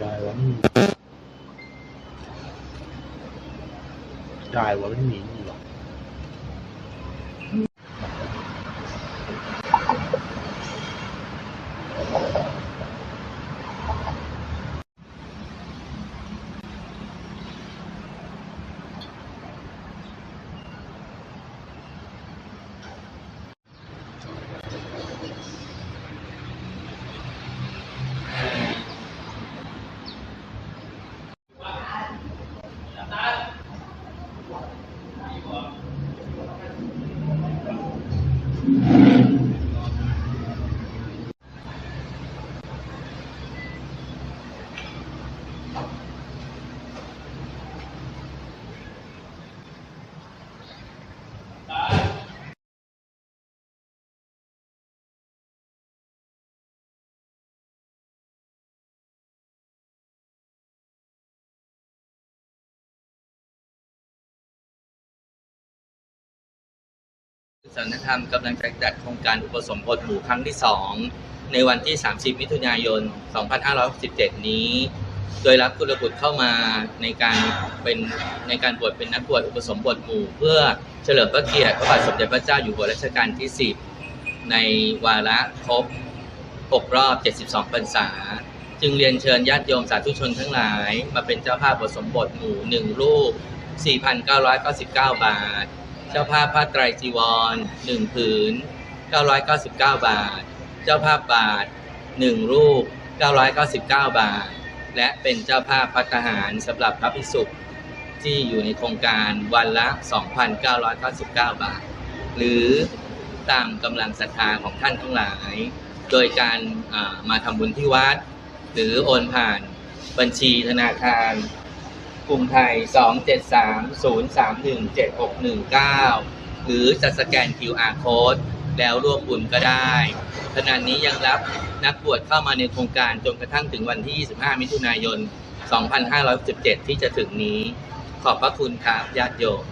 ได้วะไม่มีได้ สันธรรมกำลังจะจัดโครงการอุปสมบทหมู่ครั้งที่ 2 ในวันที่ 30 มิถุนายน 2567 นี้ โดยรับกุลบุตรเข้ามาในการเป็นในการบวชเป็นนักบวชอุปสมบทหมู่เพื่อเฉลิมพระเกียรติพระบาทสมเด็จพระเจ้าอยู่หัวรัชกาลที่ 10 ในวาระครบ 6 รอบ 72 พรรษา จึงเรียนเชิญญาติโยมสาธุชนทั้งหลาย มาเป็นเจ้าภาพอุปสมบทหมู่ 1 รูป 4,999 บาท เจ้าภาพผ้าไตรจีวร1ผืน 999 บาท เจ้าภาพบาท1รูป 999 บาท และเป็นเจ้าภาพพัฒหารสำหรับพระภิกษุที่อยู่ในโครงการวันละ 2,999 บาท หรือตามกำลังศรัทธาของท่านทั้งหลาย โดยการมาทำบุญที่วัด หรือโอนผ่านบัญชีธนาคาร กรุงไทย 273-031-7619 หรือจะสแกน QR code แล้วร่วมบุญก็ได้ขณะนี้ยังรับนักบวชเข้ามาในโครงการจนกระทั่งถึงวันที่ 25 มิถุนายน 2517 ที่จะถึงนี้ ขอบพระคุณครับญาติโยม